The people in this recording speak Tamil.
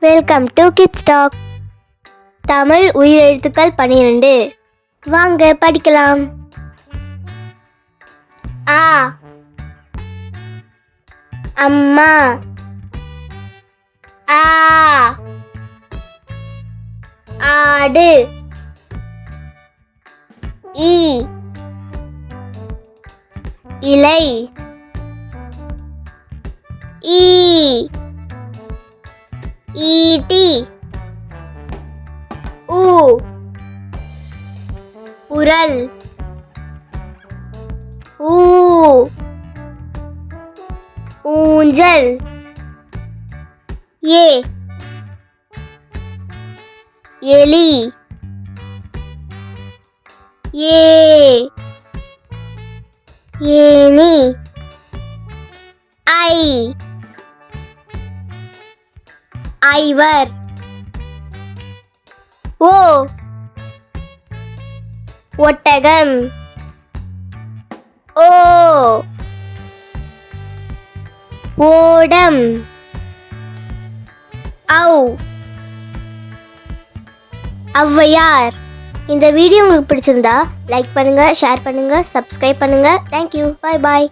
Welcome to kids talk Tamil உயிரெழுத்துக்கள் பனிரெண்டு. வாங்க படிக்கலாம். ஆ. அம்மா. ஆ. ஆடு. ஈ. இலை. ஈ. ஈட்டி. ஊ. உரல். ஊ. ஊஞ்சல். ஏ. எலி. ஏ. ஏனி ஐ. ஐவர். ஓ. ஒட்டகம். ஓ. ஓடம். ஔ. ஔவையார். இந்த வீடியோ உங்களுக்கு பிடிச்சிருந்தா லைக் பண்ணுங்க ஷேர் பண்ணுங்கள் சப்ஸ்கிரைப் பண்ணுங்க. தேங்க்யூ பாய் பாய்